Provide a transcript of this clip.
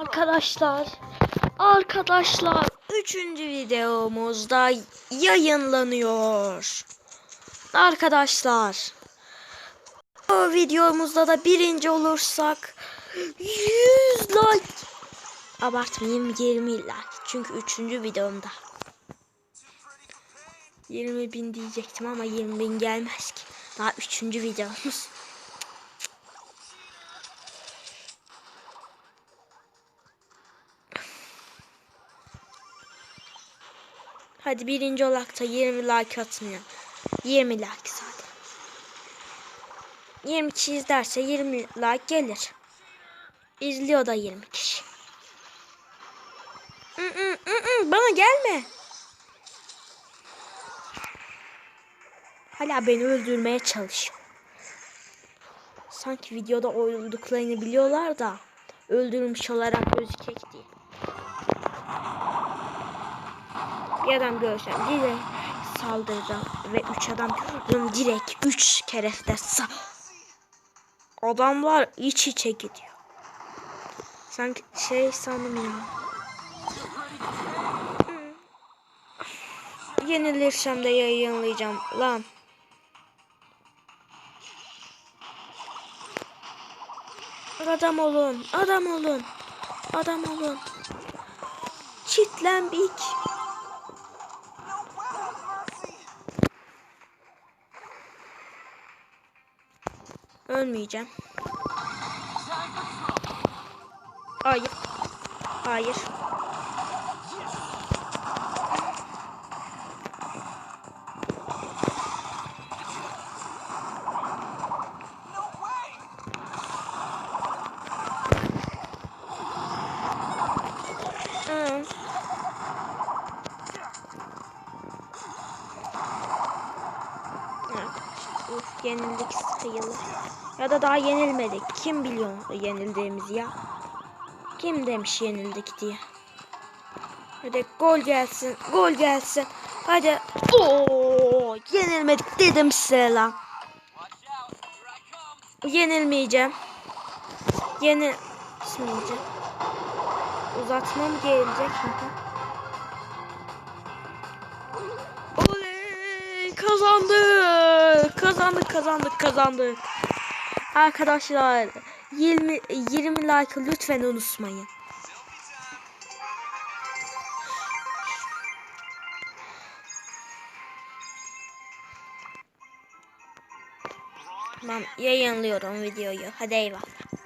Arkadaşlar, arkadaşlar, üçüncü videomuzda yayınlanıyor. Arkadaşlar, bu videomuzda da birinci olursak 100 like. Abartmayayım 20 like. Çünkü üçüncü videomda. 20 bin diyecektim ama 20 bin gelmez ki. Daha üçüncü videomuz. Hadi birinci olarak da 20 like atmıyor. 20 like zaten. 20 kişi izlerse 20 like gelir. İzliyor da 20 kişi. Mm, mm, mm, mm, Bana gelme. Hala beni öldürmeye çalışıyor. Sanki videoda olduklarını biliyorlar da öldürmüş olarak gözükecek diye. Bir adam görsem direkt saldıracağım ve üç adam gördüm direkt üç kereste sa Adamlar iç içe gidiyor. Sanki şey sandım ya. Hmm. Yenilirsem de yayınlayacağım lan. Adam olun, adam olun, adam olun. Çitlenbik. Ölmeyeceğim. Hayır. Hayır. Yenildik sayılır. Ya da daha yenilmedik. Kim biliyor yenildiğimizi ya? Kim demiş yenildik diye. Hadi gol gelsin. Gol gelsin. Hadi. Oo, yenilmedik dedim size lan. Yenilmeyeceğim. Yenilmeyeceğim. Uzatma gelecek? Hı. Oley! Kazandık! Kazandık, kazandık, kazandık. Arkadaşlar 20 20 like lütfen unutmayın. Tamam yayınlıyorum videoyu. Hadi eyvallah.